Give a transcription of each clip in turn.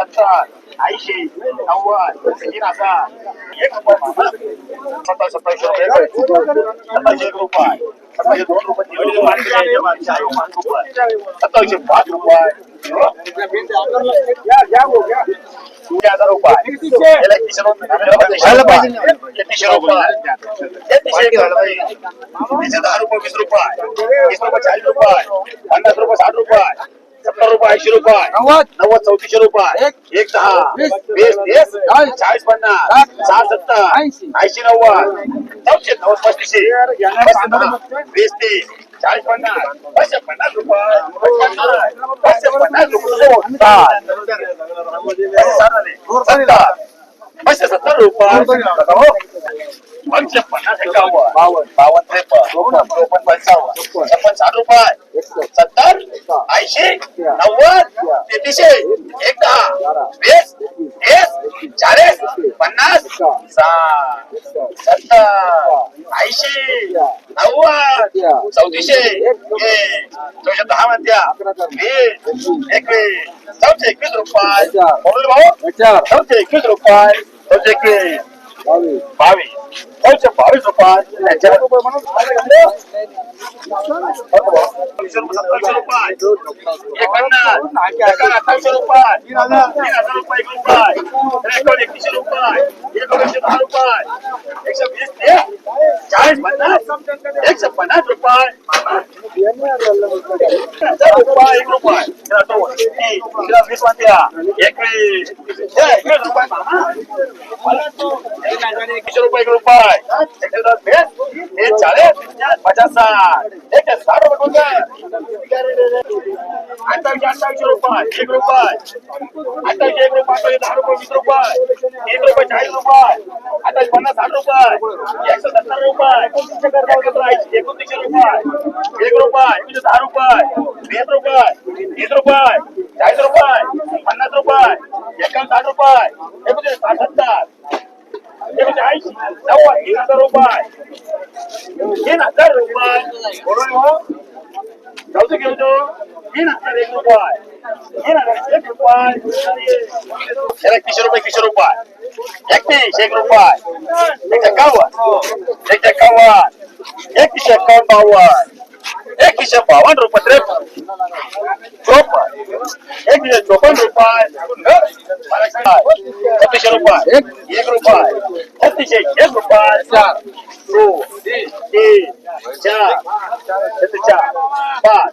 सत्तर ऐंशी नव्वद तीन हजार एक रुपये सत्तावीस सत्तावीस रुपये सत्तावीस एक रुपये सत्तावीस दोन रुपये सत्तावीसशे पाच रुपये तीन हजार रुपये याला एकतीसशे रुपये व्हायला पाहिजे ना. एकतीसशे रुपये एकतीसशे एक झालं पाहिजे. एकतीसशे दहा रुपये वीस रुपये वीस रुपये चाळीस रुपये पन्नास रुपये साठ रुपये ऐंशी रुपये. नव्वद. नव्वद चौतीसशे रुपये. एक. एक दहा. वीस. तीस चाळीस. पन्नास. सहा सत्तर ऐंशी. नव्वद. चौशे नव्वद पस्तीसशे. वीस तीस चाळीस पन्नास. पाचशे पन्नास रुपये. पाचशे पन्नास. रुपये. साठ. सत्तर. पाचशे सत्तर रुपये. पाचशे पन्नास एकावन्न. बावन्न बावन्न त्रेपन्न. चोपन्न पंचावन्न. छप्पन साठ रुपये. सत्तर ऐंशी नव्वद तेहतीसशे एक दहा वीस तीस चाळीस पन्नास साठ सत्तर ऐंशी नव्वद चौतीसशे एक चौशे दहा म्हणत्या वीस एकवीस चौशे एकवीस रुपये. बोल भाऊ. चौशे एकवीस रुपये. चौशे एकवीस. बावीस. बावीस रुपये त्याच्या रुपये एकावन्न रुपये तीन हजार रुपये एक रुपये रुपये एकोणीसशे दहा रुपये एकशे वीस ते चाळीस पन्नास एकशे पन्नास रुपये हजार रुपये एक रुपये वीस एकवीस. रुपये मामा. एकशे रुपये एक रुपये एकशे दस पचास साठ एक साठ रुपये कोणतं? एक रुपये अठ्ठावीसशे एक रुपये दहा रुपये वीस रुपये एक रुपये चाळीस रुपये अठ्ठावीस पन्नास साठ रुपये एकशे सत्तर रुपये एकत्र ऐंशी एकोणतीसशे रुपये एक रुपये एकशे दहा रुपये वीस रुपये तीस रुपये चाळीस रुपये पन्नास रुपये एकावन्न साठ रुपये एकोणतीस साठ ऐंशी नव्वद तीन हजार रुपये तीन हजार रुपये बोलून हो जाऊ घेऊ तो तीन हजार एक रुपये तीन हजार एक रुपये एकतीसशे रुपये एकतीसशे रुपये एकतीस एक रुपये एक एकावन्न एक एकावन्न एकतीसशे एकावन्न बावन्न एकतीसशे बावन्न रुपये त्रेपन्न चोपन्न एकतीसशे चोपन्न रुपये छत्तीसशे रुपये एक रुपये छत्तीसशे एक रुपये चार दोन तीन चार छत्तीस चार पाच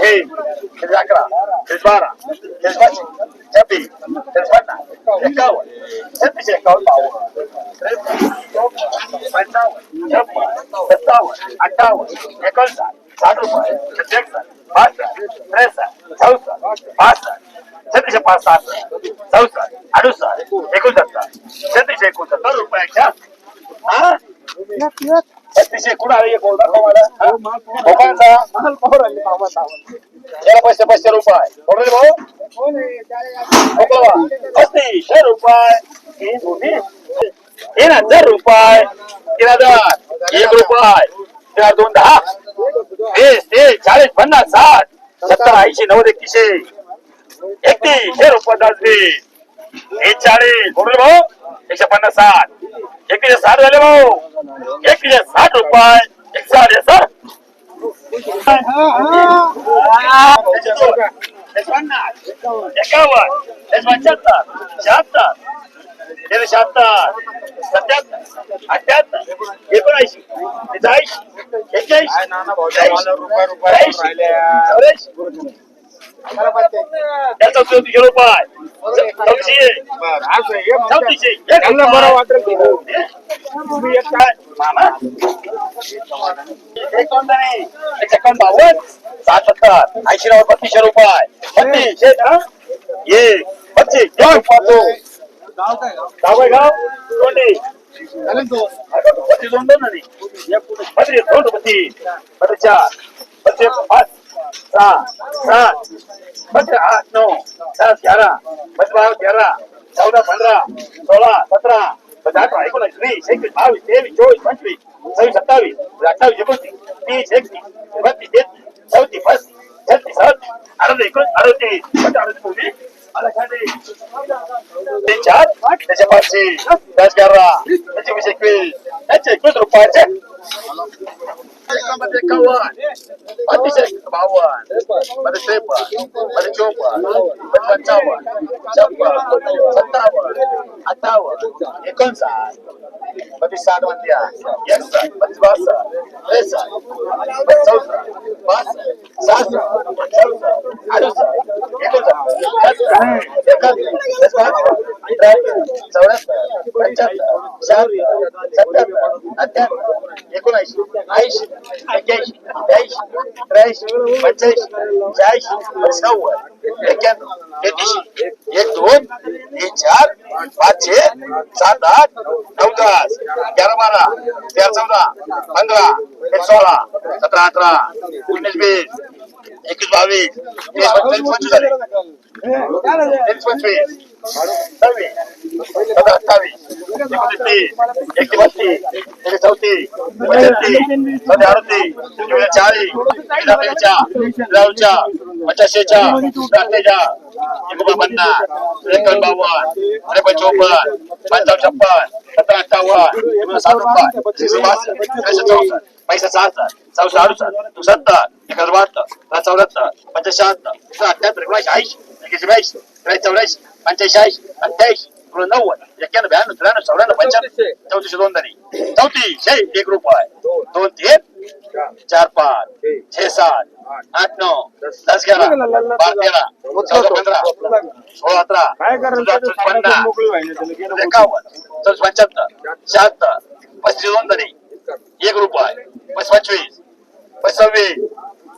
छे छत्तीस अकरा छत्तीस बारा छत्तीस पाचशे छब्बीस छत्तीस पन्नास एकावन्न छत्तीसशे एकावन्न बावन्न त्रेपन्न पंचावन्न छप्पन सत्तावन्न अठ्ठावन्न एकोणसाठ साठ रुपये. छत्तीस छत्तीसशे पाच सात चौसष्ट अडुसष्ट एकोणसत्तर छत्तीसशे एकोणसत्तर रुपयाच्या हा छत्तीसशे कुठं आले कोण दाखव मला लोकांचा याला पैसे पाचशे रुपये कोण भाऊ पस्तीसशे रुपये तीन तीन हजार रुपये. तीन हजार. एक रुपये. तीन हजार दोन दहा. वीस तीस चाळीस पन्नास साठ सत्तर ऐंशी नव्वद एकतीसशे एकतीसशे रुपये दस हे चाळीस. बोल भाऊ? एकशे पन्नास साठ. एकशे साठ झाले भाऊ. एकशे साठ रुपये. एक साठ हे सर एकावन्न पंच्याहत्तर शहात्तर. तेरा शहात्तर सत्याहत्तर अठ्याहत्तर एकोणऐंशी ऐंशी एक्क्याऐंशी त्याचा एकावन्न बावन्न सात सत्तर ऐंशी नव्वद बत्तीसशे रुपये. बत्तीस. एक हा? दोन गाव आहे गाव कोणते बत्तीस दोन दोन नाही बत्तीस दोन बत्तीस बत्तीस चार बत्तीस पाच सहा सात बत्तीस आठ नऊ दस ग्यारह बत्तीस बारा तेरा चौदा पंधरा सोळा सतरा बत्तीस अठरा एकोणीस वीस एकवीस बावीस तेवीस चोवीस पंचवीस सव्वीस सत्तावीस अठ्ठावीस एकोणतीस तीस एकतीस बत्तीस तेहतीस चौतीस पस्तीस छत्तीस सदतीस अडतीस एकोणीस अडतीस बत्तीस अडतीस तीन चार त्याचे पाचशे दस ग्यारा त्याचे वीस एकवीस त्याचे एकवीस रुपयाचे एकामध्ये एकावन्न अतिशय बावन्नमध्ये त्रेपन्नमध्ये चोपन्नमध्ये पंचावन्न छप्पन सत्तावन्न अठ्ठावन्न एकोणसाठ मध्ये साठमध्ये एकसष्टमध्ये बासष्ट त्रेसष्टमध्ये चौसष्ट पासष्ट सहासष्ट चौसष्ट अडुसष्ट एकोणसाठ एकाहत्तर चौऱ्याहत्तर. पंच्याहत्तर. शहात्तर सत्याहत्तर. अठ्याहत्तर एकोणऐंशी. ऐंशी. एक्क्याऐंशी. त्र्याऐंशी त्र्याऐंशी. पंच्याऐंशी. शहाऐंशी नव्वद एक्क्याण्णव. एकोणऐंशी एक दोन. तीन चार. पाचशे सात आठ. तेरा बारा तेरा चौदा पंधरा एक सोळा सतरा अठरा उन्नीस वीस एकवीस बावीस तेवीस पंचवीस पंचवीस झाले तेवीस पंचवीस सव्वीस सतरा अठ्ठावीस तीस बत्तीस चौतीस सध्या अडतीस चाळीस बेचाळीसच्या एकोणा पन्नास एकावन्न बावन्न त्रेपन्न चोपन्न पंचावन्न छप्पन सतरा अठ्ठावन्न एकोणा साठ रुपये तीनशे बासष्ट त्रेसष्ट चौसष्ट पैसा सहासष्ट चौसष्ट अडुसष्ट सत्तर एक हजार बहात्तर चौऱ्याहत्तर पंचाळीस शहात्तर एकशे अठ्ठ्याहत्तर एकोणऐंशी ऐंशी एकशे ब्याऐंशी त्र्याऐंशी चौऱ्याऐंशी पंच्याऐंशी ऐंशी अठ्ठ्याऐंशी नव्वद एक्क्याण्णव ब्याण्णव त्र्याण्णव चौऱ्याण्णव पंच्याण्णव चौतीसशे दोन धनी चौतीस शे एक रुपये दोन तीन चार पाच छे सात आठ नऊ दस ग्यारा बारा तेरा चौदा पंधरा सोळा अठरा सतरा अठरा पन्नास एकावन्न चौतीस पंच्याहत्तर शहात्तर पस्तीस दोन धनी एक रुपये. पस्तीस पंचवीस पस्तीस सव्वीस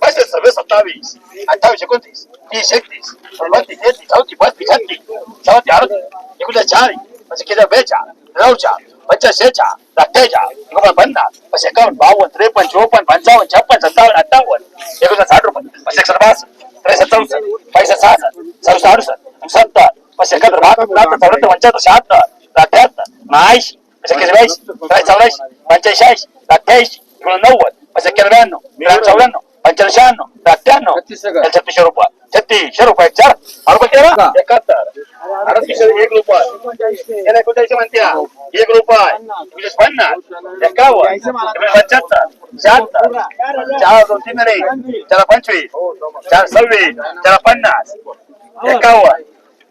पस्तीस सव्वीस सत्तावीस अठ्ठावीस एकोणतीस तीस एकतीस बत्तीस तेहतीस चौतीस पस्तीस छत्तीस चौतीस अडतीस एकोणीस चाळीस पस्तीस किती बेचाळ नऊच्या पंच्याऐंशीच्या अठ्ठ्याच्या एकोणपन्नास पन्नास पस्तीस एकावन्न बावन्न त्रेपन्न चोपन्न पंचावन्न छप्पन सत्तावन्न अठ्ठावन्न एकोणीस साठ रुपये पस्तीस एकसष्ट बासष्ट त्रेसष्ट चौसष्ट पैसे सहासष्ट चौसष्ट अडुसष्ट सत्तर पस्तीस एकाहत्तर बहात्तर त्र्याहत्तर चौऱ्याहत्तर पंच्याहत्तर शहात्तर अठ्याहत्तर ऐंशी पस्तीस ब्याऐंशी त्र्याऐंशी चौऱ्याऐंशी पंच्याऐंशी ऐंशी अठ्ठ्याऐंशी एकोणनव्वद पस्तीस एक्क्याण्णव ब्याण्णव त्र्याण्णव चौऱ्याण्णव पंच्याण्णव शहाण्णव अठ्ठ्याण्णव छत्तीसशे रुपये छत्तीसशे रुपये चार रुपये तेरा एकाहत्तर अडतीसशे एक रुपये त्याला एकोणचाळीसशे म्हणत्या एक रुपये. एकोणीस पन्नास. एकावन्न. एकोणीस पंच्याहत्तर. शहात्तर. चार दोन तीन रे चार पंचवीस. चार सव्वीस. चार पन्नास. एकावन्न.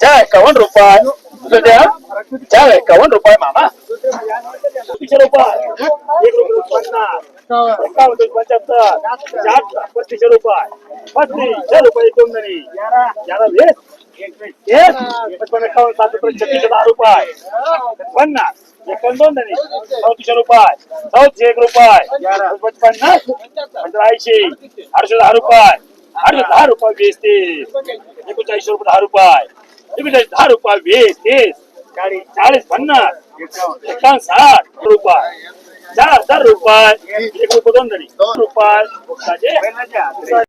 चार एकावन्न रुपये. तुझं द्या. चार एकावन्न रुपये मामा. पस्तीसशे रुपये. पस्तीसशे रुपये दोन जणी याला वीस एक पन्नास. जणी चौतीसशे रुपये. चौतीसशे एक रुपये. पन्नास. पंधरा ऐंशी. आठशे दहा रुपये. आठशे दहा रुपये वीस तीस. एकोणचाळीसशे रुपये दहा रुपये. एकोणचाळीस दहा रुपये वीस तीस. चाळीस. पन्नास. एकावन्न. साठ रुपये. चार हजार रुपये. एक रुपये दोन जणी दोन. रुपये.